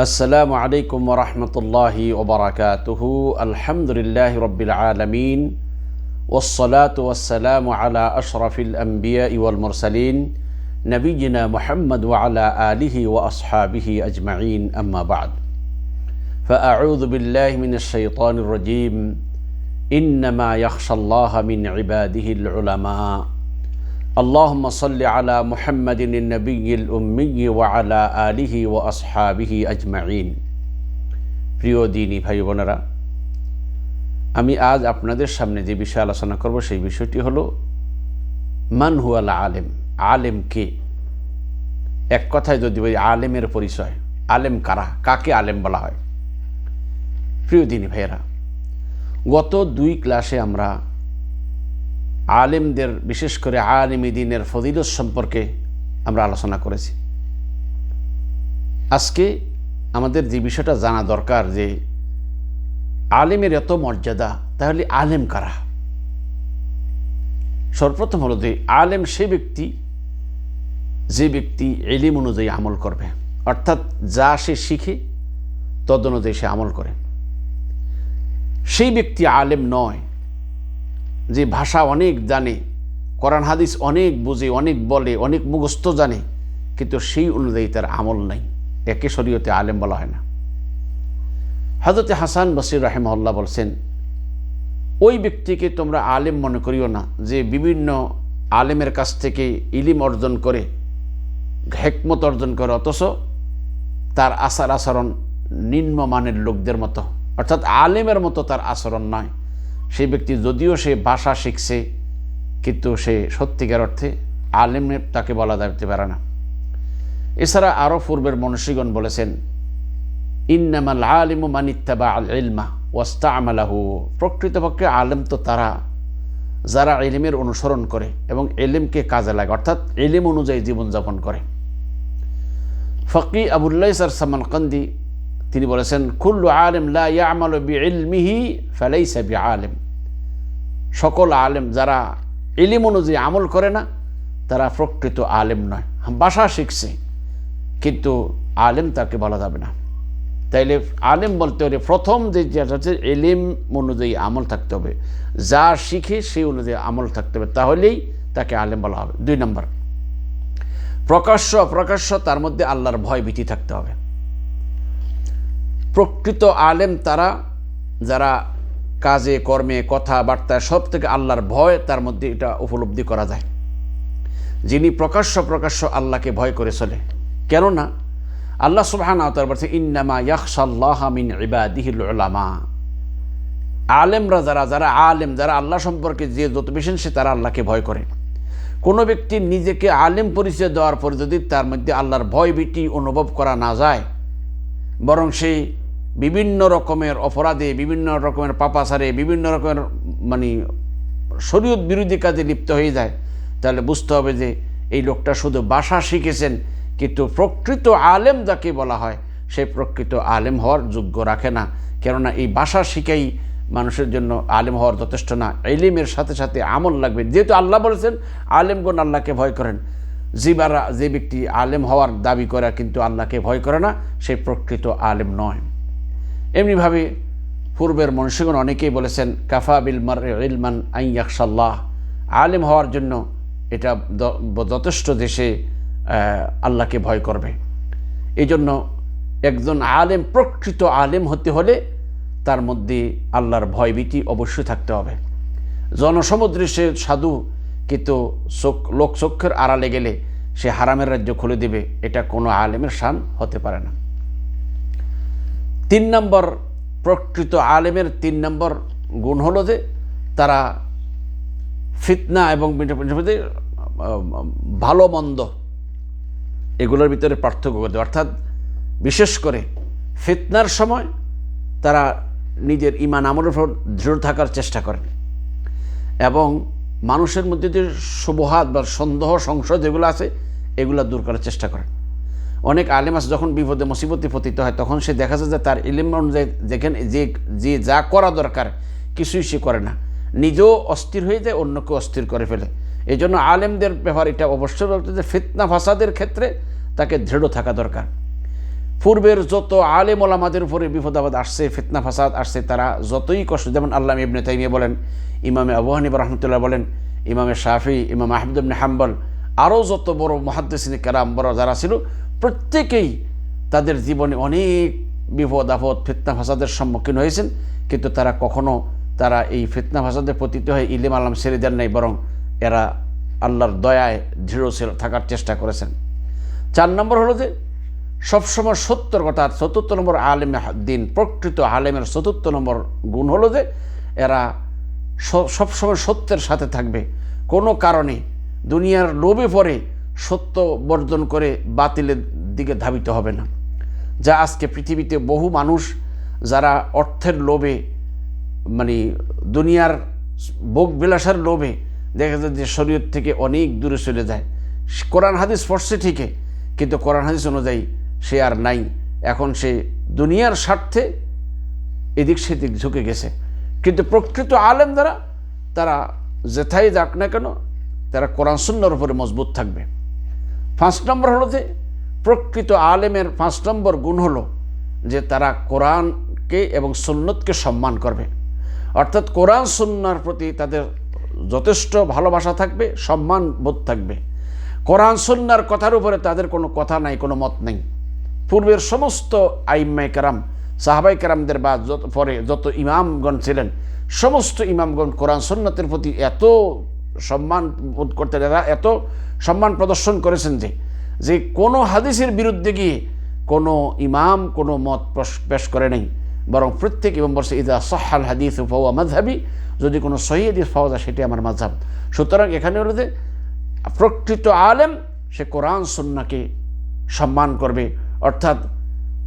السلام عليكم ورحمة الله وبركاته. الحمد لله رب العالمين والصلاة والسلام على أشرف الأنبياء والمرسلين نبينا محمد وعلى آله وأصحابه أجمعين. أما بعد فأعوذ بالله من الشيطان الرجيم. إنما يخشى الله من عباده العلماء. اللهم صل على محمد النبي الأمي وعلى آله وأصحابه أجمعين প্রিয় দিনী ভাই বোনেরা আমি আজ আপনাদের সামনে যে বিষয়ে আলোচনা করব সেই বিষয়টি হলো মান হুয়াল আলেম আলেম কে এক কথায় যদি বলি আলেমের পরিচয় আলেম কারা কাকে আলেম বলা হয় প্রিয় দিনী ভাইয়েরা গত দুই ক্লাসে আমরা আলেমদের, বিশেষ করে আলিম দিনের ফজিলত সম্পর্কে আমরা আলোচনা করেছি। আজকে আমাদের যে বিষয়টা জানা দরকার যে আলেমের এত মর্যাদা, তাহলে আলেম কারা? সর্বপ্রথম হলো যে আলেম সে ব্যক্তি, যে ব্যক্তি এলিম অনুযায়ী আমল করবে। অর্থাৎ যা সে শিখে তদ অনুযায়ী সে আমল করে। সেই ব্যক্তি আলেম নয় যে ভাষা অনেক জানে, কোরআন, হাদিস অনেক বুঝে, অনেক বলে, অনেক মুখস্থ জানে, কিন্তু সেই অনুযায়ী তার আমল নাই। একে শরীয়তে আলেম বলা হয় না। হজরতে হাসান বসির রাহেমহল্লা বলছেন, ওই ব্যক্তিকে তোমরা আলেম মনে করিও না যে বিভিন্ন আলেমের কাছ থেকে ইলিম অর্জন করে, হেকমত অর্জন করে, অথচ তার আচার আচরণ নিম্নমানের লোকদের মতো। অর্থাৎ আলেমের মতো তার আচরণ নয়। সেই ব্যক্তি যদিও সে ভাষা শিখছে, কিন্তু সে সত্যিকার অর্থে আলেমের তাকে বলা যাইতে পারে না। এছাড়া আরও পূর্বের মনীষীগণ বলেছেন, ইন্নামাল আলিমু মানিত্তাবা আল ইলমা ওয়াস্তা আমালাহু প্রকৃতপক্ষে আলেম তো তারা, যারা এলিমের অনুসরণ করে এবং এলিমকে কাজে লাগে, অর্থাৎ এলিম অনুযায়ী জীবনযাপন করে। ফকি আবুল্লাহ সার সামানকান্দি তিনি বলেছেন, কুল্লু আলেম লা ইয়ামাল বি ইলমিহি ফালাইসা বি আলেম সকল আলেম যারা ইলিম অনুযায়ী আমল করে না, তারা প্রকৃত আলেম নয়। ভাষা শিখছে, কিন্তু আলেম তাকে বলা যাবে না। তাইলে আলেম বলতে হলে প্রথম যে যেটা হচ্ছে এলিম অনুযায়ী আমল থাকতে হবে। যা শিখে সেই অনুযায়ী আমল থাকতে হবে, তাহলেই তাকে আলেম বলা হবে। দুই নম্বর, প্রকাশ্য অপ্রকাশ্য, তার মধ্যে আল্লাহর ভয় ভীতি থাকতে হবে। প্রকৃত আলেম তারা, যারা কাজে, কর্মে, কথাবার্তায় সব থেকে আল্লাহর ভয়, তার মধ্যে এটা উপলব্ধি করা যায়। যিনি প্রকাশ্য প্রকাশ্য আল্লাহকে ভয় করে চলে। কেননা, আল্লাহ সুবাহানা তার বলছে, ইন্নামা ইয়াকসাল্লাহ মিন আলেমরা যারা যারা আলেম, যারা আল্লাহ সম্পর্কে যে যত বেশি সে তারা আল্লাহকে ভয় করে। কোনো ব্যক্তি নিজেকে আলেম পরিচয় দেওয়ার পরে যদি তার মধ্যে আল্লাহর ভয় ভীতি অনুভব করা না যায়, বরং সেই বিভিন্ন রকমের অপরাধে, বিভিন্ন রকমের পাপাসারে বিভিন্ন রকমের মানে শরীয়ত বিরোধী কাজে লিপ্ত হয়ে যায়। তাহলে বুঝতে হবে যে এই লোকটা শুধু বাসা শিখেছেন, কিন্তু প্রকৃত আলেম যাকে বলা হয়, সে প্রকৃত আলেম হওয়ার যোগ্য রাখে না। কেননা এই বাসা শিখেই মানুষের জন্য আলেম হওয়ার যথেষ্ট না। এলিমের সাথে সাথে আমল লাগবে। যেহেতু আল্লাহ বলেছেন আলেমগণ আল্লাহকে ভয় করেন। জিবারা, যে ব্যক্তি আলেম হওয়ার দাবি করে, কিন্তু আল্লাহকে ভয় করে না, সে প্রকৃত আলেম নয়। এমনিভাবে পূর্বের মনুষ্যগণ অনেকেই বলেছেন, কাফা বিল মার ইলমান আইয়াকসাল্লাহ আলেম হওয়ার জন্য এটা যথেষ্ট দেশে আল্লাহকে ভয় করবে। এই জন্য একজন আলেম, প্রকৃত আলেম হতে হলে তার মধ্যে আল্লাহর ভয়ভীতি অবশ্যই থাকতে হবে। জনসমুদ্রে সে সাধু কিন্তু চোখ, লোক চক্ষের আড়ালে গেলে সে হারামের রাজ্য খুলে দেবে, এটা কোনো আলেমের শান হতে পারে না। তিন নম্বর প্রকৃত আলেমের তিন নম্বর গুণ হলো যে তারা ফিতনা এবং ভালো মন্দ এগুলোর ভিতরে পার্থক্য করতে অর্থাৎ বিশেষ করে ফিতনার সময় তারা নিজের ইমান আমলের উপর দৃঢ় থাকার চেষ্টা করেন এবং মানুষের মধ্যে যে শুভহাত বা সন্দেহ সংশয় যেগুলো আছে এগুলো দূর করার চেষ্টা করেন অনেক আলেম আছে, যখন বিপদে, মুসিবতে পতিত হয়, তখন সে দেখা যায় যে তার ইলিম অনুযায়ী যেখানে যে যে যা করা দরকার, কিছুই সে করে না। নিজেও অস্থির হয়ে যায় অন্যকে অস্থির করে ফেলে। এই জন্য আলেমদের ব্যাপার এটা অবশ্যই বলতে যে ফিতনা ফাসাদের ক্ষেত্রে তাকে দৃঢ় থাকা দরকার। পূর্বের যত আলেম ওলামাদের উপরে বিপদাবাদ আসছে, ফিতনা ফাসাদ আসছে, তারা যতই কষ্ট, যেমন আল্লাহ ইবনে তাইমিয়া বলেন, ইমামে আবু রহমতুল্লাহ বলেন, ইমামে শাফি, ইমাম আহমদ হাম্বল আরও যত বড় মহাদ্দেসিনী কেরাম বড় যারা ছিল, প্রত্যেকেই তাদের জীবনে অনেক বিপদ, আপদ, ফিতনা, ফাসাদের সম্মুখীন হয়েছেন। কিন্তু তারা কখনো তারা এই ফিতনা, ফাসাদের পতিত হয়ে ইলিম আল্লাম ছেড়ে দেন নাই, বরং এরা আল্লাহর দয়ায় দৃঢ় থাকার চেষ্টা করেছেন। চার নম্বর হলো যে, সবসময় সত্যর কথা চতুর্থ নম্বর আলেম দিন, প্রকৃত আলেমের চতুর্থ নম্বর গুণ হলো যে, এরা সবসময় সত্যের সাথে থাকবে। কোনো কারণে দুনিয়ার লোভে পরে সত্য বর্জন করে বাতিলের দিকে ধাবিত হবে না। যা আজকে পৃথিবীতে বহু মানুষ যারা অর্থের লোভে মানে দুনিয়ার ভোগ বিলাসার লোভে দেখা যায় যে শরীয়ত থেকে অনেক দূরে চলে যায়। কোরআন হাদিস পড়ছে ঠিকই, কিন্তু কোরআন হাদিস অনুযায়ী সে আর নাই। এখন সে দুনিয়ার স্বার্থে এদিক সেদিক ঝুঁকে গেছে। কিন্তু প্রকৃত আলেম দ্বারা তারা যেথায় যাক না কেন তারা কোরআন সুন্নার উপরে মজবুত থাকবে। পাঁচ নম্বর হলো যে, প্রকৃত আলেমের পাঁচ নম্বর গুণ হলো যে তারা কোরআনকে এবং সুন্নতকে সম্মান করবে। অর্থাৎ কোরআন সুন্নার প্রতি তাদের যথেষ্ট ভালোবাসা থাকবে, সম্মান বোধ থাকবে। কোরআন সুন্নার কথার উপরে তাদের কোনো কথা নাই, কোনো মত নেই। পূর্বের সমস্ত আইম্মাই কারাম সাহাবাই কারামদের বা যত পরে যত ইমামগণ ছিলেন, সমস্ত ইমামগণ কোরআন সুন্নতের প্রতি এত সম্মান বোধ করতে এরা, এত সম্মান প্রদর্শন করেছেন যে যে কোনো হাদিসের বিরুদ্ধে গিয়ে কোনো ইমাম কোনো মত পেশ করে নেই। বরং প্রত্যেক ইমাম বলছে ইদা সহাল হাদিস ফাওয়া মাঝহাবি যদি কোনো সহি হাদিস পাওয়া যায় সেটি আমার মাঝহাব সুতরাং এখানে হলো যে, প্রকৃত আলেম সে কোরআন সুন্নাকে সম্মান করবে, অর্থাৎ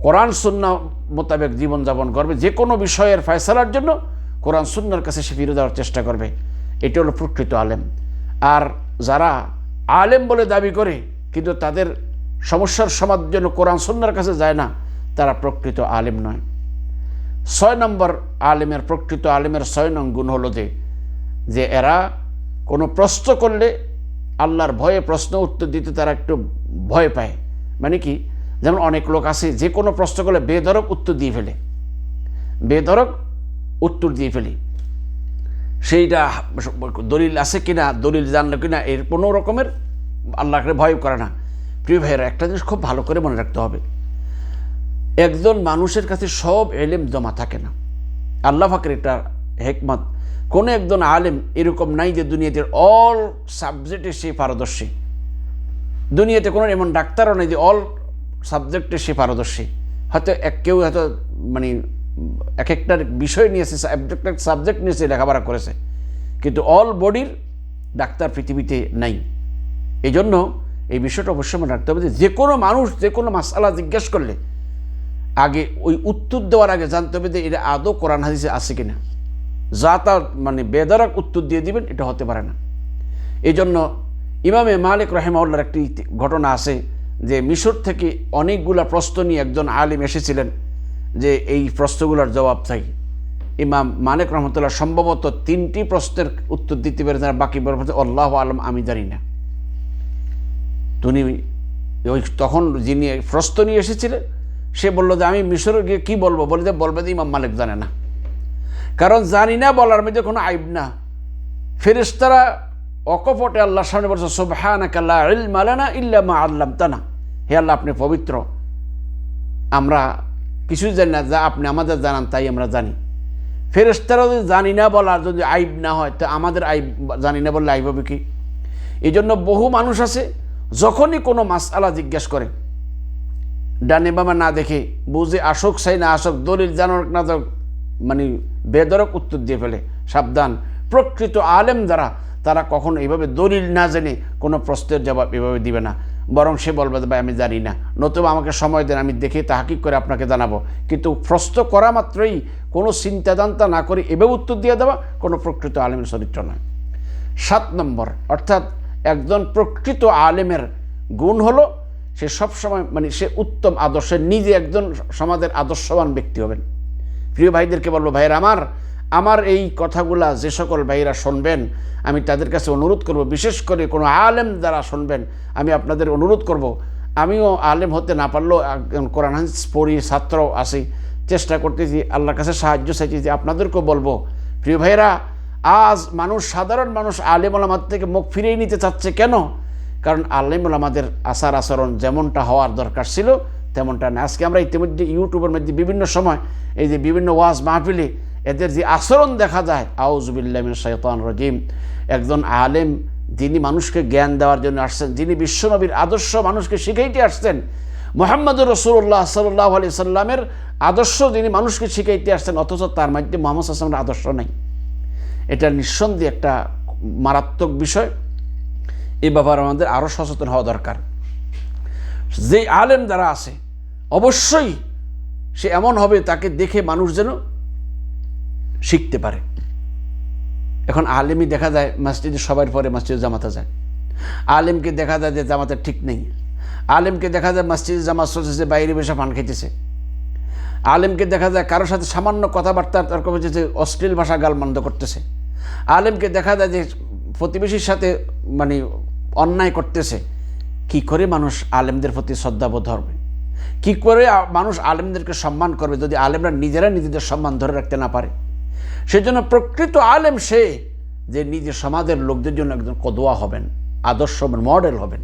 কোরআন সুন্না মোতাবেক জীবনযাপন করবে। যে কোনো বিষয়ের ফয়সালার জন্য কোরআন সুন্নার কাছে সে ফিরে দেওয়ার চেষ্টা করবে। এটি হলো প্রকৃত আলেম। আর যারা আলেম বলে দাবি করে, কিন্তু তাদের সমস্যার সমাধানের জন্য কোরআন সুন্নার কাছে যায় না, তারা প্রকৃত আলেম নয়। ছয় নম্বর আলেমের, প্রকৃত আলেমের ছয় নং গুণ হলো যে যে এরা কোনো প্রশ্ন করলে আল্লাহর ভয়ে প্রশ্ন উত্তর দিতে তারা একটু ভয় পায়। মানে কি? যেমন অনেক লোক আছে, যে কোনো প্রশ্ন করলে বেধরক উত্তর দিয়ে ফেলে। বেধরক উত্তর দিয়ে ফেলি। সেইটা দলিল আছে কিনা, দলিল জানলো কিনা, এর কোনো রকমের আল্লাহকে ভয় করে না। প্রিয় ভাইয়েরা, একটা জিনিস খুব ভালো করে মনে রাখতে হবে। একজন মানুষের কাছে সব এলেম জমা থাকে না। আল্লাহ ফাকের এটা হেকমত, কোনো একজন আলেম এরকম নাই যে দুনিয়াতে অল সাবজেক্টে সে পারদর্শী। দুনিয়াতে কোনো এমন ডাক্তারও নেই যে অল সাবজেক্টে সে পারদর্শী। হয়তো এক কেউ হয়তো মানে এক একটার বিষয় নিয়েছে একটা সাবজেক্ট নিয়ে সে লেখাপড়া করেছে। কিন্তু অল বডির ডাক্তার পৃথিবীতে নাই। এই জন্য এই বিষয়টা অবশ্যই মনে রাখতে হবে যে যে কোনো মানুষ, যে কোনো মাসালা জিজ্ঞেস করলে আগে ওই উত্তর দেওয়ার আগে জানতে হবে যে এটা আদৌ কোরআন হাদিসে আছে কিনা। যা তার মানে বেদারাক উত্তর দিয়ে দিবেন, এটা হতে পারে না। এই জন্য ইমামে মালিক রহেমাউল্লার একটি ঘটনা আছে যে মিশর থেকে অনেকগুলা প্রশ্ন নিয়ে একজন আলিম এসেছিলেন। যে এই প্রশ্নগুলোর জবাব চাই। ইমাম মালিক রহমতুল্লাহ সম্ভবত তিনটি প্রশ্নের উত্তর দিতে পেরেছেন বাকি আল্লাহ আলম, আমি জানি না। তিনি ওই তখন যিনি প্রশ্ন নিয়ে এসেছিলেন, সে বলল যে, আমি মিশরে গিয়ে কী বলব? বলে যে, বলবে যে ইমাম মালিক জানে না। কারণ জানি না, বলার মধ্যে কোনো আইব না। ফেরেশতারা অকপটে আল্লাহর সামনে বলছে সোবহানাকাল্লাহ ইলমা লানা ইল্লা মা আল্লাম তানা হে আল্লাহ, আপনি পবিত্র। আমরা কিছুই জানি না, যা আপনি আমাদের জানান, তাই আমরা জানি। ফেরেশতারা যদি জানি না বলার যদি আইব না হয়, তো আমাদের আইব, জানি না বললে আইব হবে কি? এই জন্য বহু মানুষ আছে, যখনই কোনো মাসআলা জিজ্ঞেস করে, ডানে বামা না দেখে, বুঝে আসক চাই না আসক, দলিল জানক না যাক মানে বেদরক উত্তর দিয়ে ফেলে, সাবধান। প্রকৃত আলেম দ্বারা তারা কখনো এইভাবে দলিল না জেনে কোনো প্রশ্নের জবাব এভাবে দিবে না। বরং সে বলবে ভাই, আমি জানি না। নতুবা আমাকে সময় দেন, আমি দেখে তাহাকিক করে আপনাকে জানাব। কিন্তু প্রশ্ন করা মাত্রই কোনো চিন্তাদান্তা না করে এভাবে উত্তর দিয়ে দেওয়া কোনো প্রকৃত আলেমের চরিত্র নয়। সাত নম্বর, অর্থাৎ একজন প্রকৃত আলেমের গুণ হলো সে সবসময় মানে সে উত্তম আদর্শের নিজে একজন সমাজের আদর্শবান ব্যক্তি হবেন। প্রিয় ভাইদেরকে বলব, ভাইয়ের আমার আমার এই কথাগুলা যে সকল ভাইরা শুনবেন, আমি তাদের কাছে অনুরোধ করব, বিশেষ করে কোনো আলেম যারা শুনবেন, আমি আপনাদের অনুরোধ করব। আমিও আলেম হতে না পারলেও একজন কোরআন পড়ি, ছাত্র আসি চেষ্টা করতেছি, আল্লাহর কাছে সাহায্য চাইতেছি আপনাদেরকেও বলব। প্রিয় ভাইরা আজ মানুষ, সাধারণ মানুষ আলেম ওলামাদ থেকে মুখ ফিরিয়ে নিতে চাচ্ছে কেন? কারণ আলেম ওলামাদের আচার আচরণ যেমনটা হওয়ার দরকার ছিল, তেমনটা না। আজকে আমরা ইতিমধ্যে ইউটিউবের মধ্যে বিভিন্ন সময় এই যে বিভিন্ন ওয়াজ মাহফিলে এদের যে আচরণ দেখা যায় আউজবিল্লামিন শৈতান রজিম, একজন আলেম যিনি মানুষকে জ্ঞান দেওয়ার জন্য আসছেন, যিনি বিশ্বনবীর আদর্শ মানুষকে শিখাইতে আসছেন, মোহাম্মদুর রসুল্লাহ সাল্লাহ আলি সাল্লামের আদর্শ যিনি মানুষকে শিখাইতে আসছেন, অথচ তার মধ্যে মোহাম্মদ আসলামের আদর্শ নেই। এটা নিঃসন্দেহে একটা মারাত্মক বিষয়। এ ব্যাপারে আমাদের আরও সচেতন হওয়া দরকার। যে আলেম যারা আছে, অবশ্যই সে এমন হবে, তাকে দেখে মানুষ যেন শিখতে পারে। এখন আলেমই দেখা যায় মসজিদে সবার পরে মসজিদে জামাতে যায়। আলেমকে দেখা যায় যে জামাতে ঠিক নেই। আলেমকে দেখা যায় মসজিদে জামাত চলতেছে, বাইরে বসে পান খেতেছে আলেমকে দেখা যায় কারোর সাথে সামান্য কথাবার্তা তর্ক হচ্ছে অশ্লীল ভাষা গালমন্দ করতেছে। আলেমকে দেখা যায় যে প্রতিবেশীর সাথে মানে অন্যায় করতেছে। কি করে মানুষ আলেমদের প্রতি শ্রদ্ধাবোধ হবে কি করে মানুষ আলেমদেরকে সম্মান করবে যদি আলেমরা নিজেরা নিজেদের সম্মান ধরে রাখতে না পারে? সেজন্য প্রকৃত আলেম সে যে নিজের সমাজের লোকদের জন্য একজন কদোয়া হবেন, আদর্শ হবেন মডেল হবেন।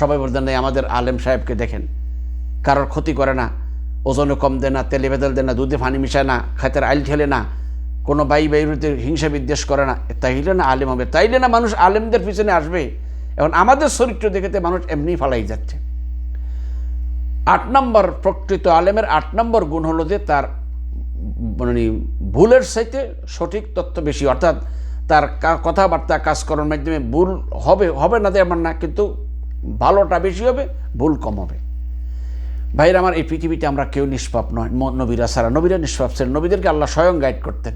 সবাই বলতেন নাই আমাদের আলেম সাহেবকে দেখেন। কারোর ক্ষতি করে না ওজনে কম দেয় না, তেলে বেদল দেয় না, দুধে পানি মিশায় না, খাতের আইল ঠেলে না, কোনো বাই বাইরুতে হিংসা বিদ্বেষ করে না তাইলে না আলেম হবে, তাইলে না মানুষ আলেমদের পিছনে আসবে। এখন আমাদের চরিত্র দেখেতে মানুষ এমনি ফালাই যাচ্ছে। আট নম্বর, প্রকৃত আলেমের আট নম্বর গুণ হলো যে তার মানে ভুলের সাথে সঠিক তথ্য বেশি। অর্থাৎ তার কথাবার্তা, কাজকর্মের মাধ্যমে ভুল হবে হবে না তেমন না, কিন্তু ভালোটা বেশি হবে, ভুল কম হবে। ভাইরা আমার এই পৃথিবীতে আমরা কেউ নিষ্পাপ নয় নবীরা সারা নবীরা নিষ্পাপ ছিলেন, নবীদেরকে আল্লাহ স্বয়ং গাইড করতেন।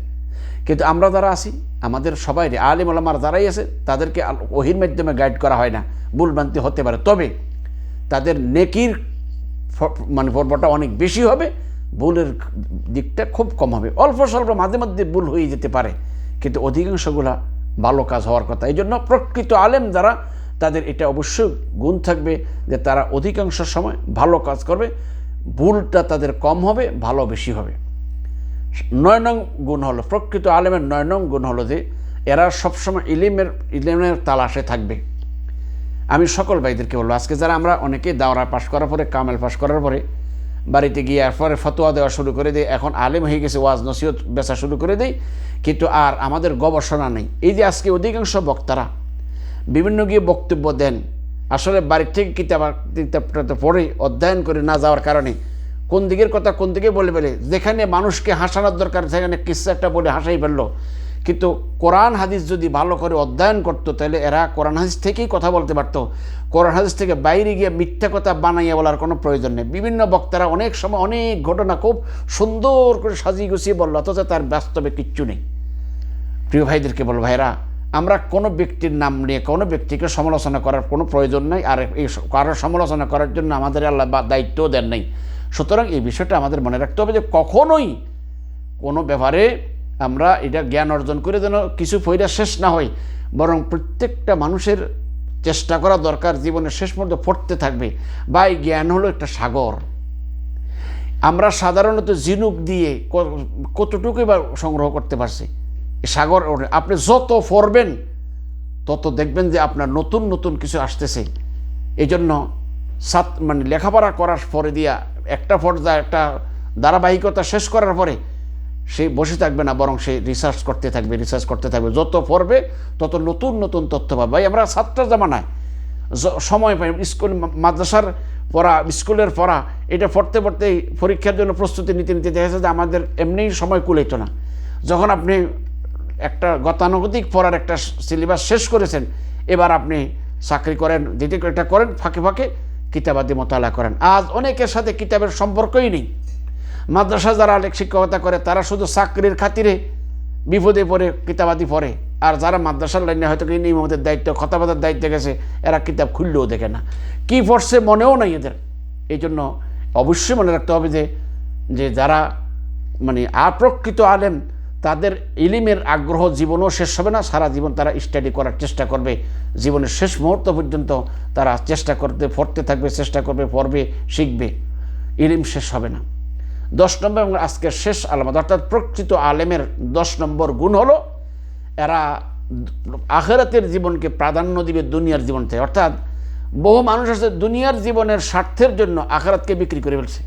কিন্তু আমরা যারা আছি, আমাদের সবাই আলিম আলমার যারাই আছে, তাদেরকে ওহির মাধ্যমে গাইড করা হয় না, ভুল ভ্রান্তি হতে পারে। তবে তাদের নেকির মানে পর্বটা অনেক বেশি হবে ভুলের দিকটা খুব কম হবে। অল্প স্বল্প মাঝে মধ্যে ভুল হয়ে যেতে পারে, কিন্তু অধিকাংশগুলা ভালো কাজ হওয়ার কথা। এই জন্য প্রকৃত আলেম যারা, তাদের এটা অবশ্যই গুণ থাকবে যে তারা অধিকাংশ সময় ভালো কাজ করবে, ভুলটা তাদের কম হবে, ভালো বেশি হবে। নয় নং গুণ হলো, প্রকৃত আলেমের নয় নং গুণ হলো যে, এরা সবসময় ইলিমের ইলিমের তালাশে থাকবে। আমি সকল ভাইদেরকে বলব, আজকে যারা আমরা অনেকেই দাওরা পাশ করার পরে, কামেল পাশ করার পরে বাড়িতে গিয়ে এরপরে ফতোয়া দেওয়া শুরু করে দেয় এখন আলেম হয়ে গেছে, ওয়াজ নসিহত বেচা শুরু করে দেয় কিন্তু আর আমাদের গবেষণা নেই। এই যে আজকে অধিকাংশ বক্তারা বিভিন্ন গিয়ে বক্তব্য দেন, আসলে বাড়ির থেকে কিতাব কিতাবটা পড়ে অধ্যয়ন করে না যাওয়ার কারণে, কোন দিকের কথা কোন দিকে বলে ফেলে? যেখানে মানুষকে হাসানোর দরকার, সেখানে কিসা একটা বলে হাসাই ফেলল। কিন্তু কোরআন হাদিস যদি ভালো করে অধ্যয়ন করতো, তাহলে এরা কোরআন হাদিস থেকেই কথা বলতে পারতো। কোরআন হাদিস থেকে বাইরে গিয়ে মিথ্যা কথা বানাইয়া বলার কোনো প্রয়োজন নেই। বিভিন্ন বক্তারা অনেক সময় অনেক ঘটনা খুব সুন্দর করে সাজিয়ে গুছিয়ে বলল, অথচ তার বাস্তবে কিচ্ছু নেই। প্রিয় ভাইদেরকে বল ভাইরা আমরা কোনো ব্যক্তির নাম নিয়ে কোনো ব্যক্তিকে সমালোচনা করার কোনো প্রয়োজন নাই, আর এই কারোর সমালোচনা করার জন্য আমাদের আল্লাহ দায়িত্বও দেন নাই। সুতরাং এই বিষয়টা আমাদের মনে রাখতে হবে যে কখনোই কোনো ব্যাপারে আমরা এটা জ্ঞান অর্জন করে যেন কিছু ফইরা শেষ না হয়, বরং প্রত্যেকটা মানুষের চেষ্টা করা দরকার জীবনের শেষ পর্যন্ত পড়তে থাকবে। বা এই জ্ঞান হলো একটা সাগর। আমরা সাধারণত জিনুক দিয়ে ক- কতটুকুই বা সংগ্রহ করতে পারছি? সাগর আপনি যত পড়বেন, তত দেখবেন যে আপনার নতুন নতুন কিছু আসতেছে। এই জন্য সাত মানে লেখাপড়া করার পরে দিয়া একটা পর্যায়ে একটা ধারাবাহিকতা শেষ করার পরে সে বসে থাকবে না, বরং সে রিসার্চ করতে থাকবে রিসার্চ করতে থাকবে। যত পড়বে, তত নতুন নতুন তথ্য পাবে। ভাই আমরা ছাত্র জামানায় সময় পাই, স্কুল মাদ্রাসার পড়া, স্কুলের পড়া, এটা পড়তে পড়তে পরীক্ষার জন্য প্রস্তুতি নিতে নিতে দেখা যাচ্ছে যে আমাদের এমনিই সময় কুলাইতো না। যখন আপনি একটা গতানুগতিক পড়ার একটা সিলেবাস শেষ করেছেন, এবার আপনি চাকরি করেন যেটি এটা করেন, ফাঁকে ফাঁকে কিতাবাদি মোতালা করেন। আজ অনেকের সাথে কিতাবের সম্পর্কই নেই। মাদ্রাসা যারা অনেক শিক্ষকতা করে, তারা শুধু চাকরির খাতিরে বিপদে পড়ে, কিতাবাদি পড়ে। আর যারা মাদ্রাসার লাইনে হয়তো কি নিয়মের দায়িত্ব খতাবাদের দায়িত্বে গেছে, এরা কিতাব খুললেও দেখে না। কি পড়ছে মনেও নাই এদের। এই জন্য অবশ্যই মনে রাখতে হবে যে যে যারা মানে আপ্রকৃত আলেম, তাদের ইলিমের আগ্রহ জীবনও শেষ হবে না, সারা জীবন তারা স্টাডি করার চেষ্টা করবে। জীবনের শেষ মুহূর্ত পর্যন্ত তারা চেষ্টা করতে, পড়তে থাকবে, চেষ্টা করবে, পড়বে, শিখবে। ইলিম শেষ হবে না। দশ নম্বর এবং আজকের শেষ আলামত। অর্থাৎ প্রকৃত আলেমের দশ নম্বর গুণ হলো এরা আখেরাতের জীবনকে প্রাধান্য দিবে দুনিয়ার জীবন থেকে। অর্থাৎ বহু মানুষ আছে দুনিয়ার জীবনের স্বার্থের জন্য আখেরাতকে বিক্রি করে ফেলছে।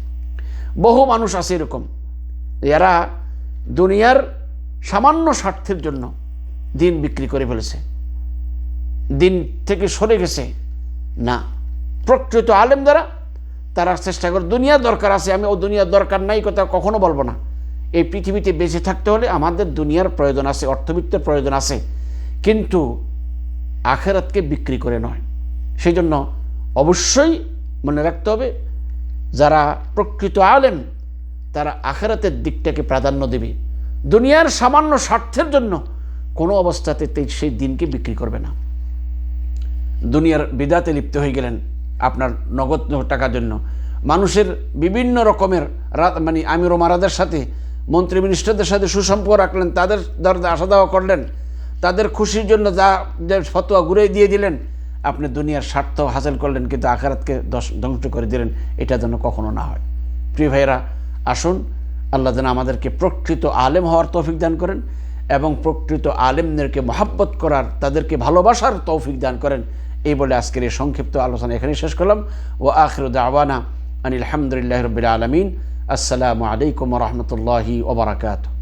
বহু মানুষ আছে এরকম। এরা দুনিয়ার সামান্য স্বার্থের জন্য দিন বিক্রি করে ফেলেছে। দিন থেকে সরে গেছে। না। প্রকৃত আলেম দ্বারা তারা চেষ্টা করে দুনিয়ার দরকার আছে, আমি ও দুনিয়ার দরকার নাই, কথা কখনো বলব না। এই পৃথিবীতে বেঁচে থাকতে হলে আমাদের দুনিয়ার প্রয়োজন আছে, অর্থবিত্তের প্রয়োজন আছে। কিন্তু আখেরাতকে বিক্রি করে নয়। সেই জন্য অবশ্যই মনে রাখতে হবে, যারা প্রকৃত আলেম, তারা আখেরাতের দিকটাকে প্রাধান্য দেবে। দুনিয়ার সামান্য স্বার্থের জন্য কোনো অবস্থাতে সেই দিনকে বিক্রি করবে না। দুনিয়ার বিদাতে লিপ্ত হয়ে গেলেন। আপনার নগদ টাকার জন্য। মানুষের বিভিন্ন রকমের মানে আমির ও মারাদের সাথে, মন্ত্রী মিনিস্টারদের সাথে সুসম্পর্ক রাখলেন, তাদের দরজা আসা দেওয়া করলেন, তাদের খুশির জন্য যা ফতোয়া ঘুরে দিয়ে দিলেন, আপনি দুনিয়ার স্বার্থ হাসিল করলেন, কিন্তু আখারাতকে ধ্বংস করে দিলেন, এটা যেন কখনো না হয়। প্রিয় ভাইয়েরা, আসুন, আল্লাহ যেন আমাদেরকে প্রকৃত আলেম হওয়ার তৌফিক দান করেন এবং প্রকৃত আলেমদেরকে মহাব্বত করার, তাদেরকে ভালোবাসার তৌফিক দান করেন। এই বলে আজকের এই সংক্ষিপ্ত আলোচনা এখানে শেষ করলাম। ও আখির দাওয়ানা আনিল আলহামদুলিল্লাহ রবিল আলমিন। আসসালামু আলাইকুম রহমতুল্লাহি ওবরাকাতু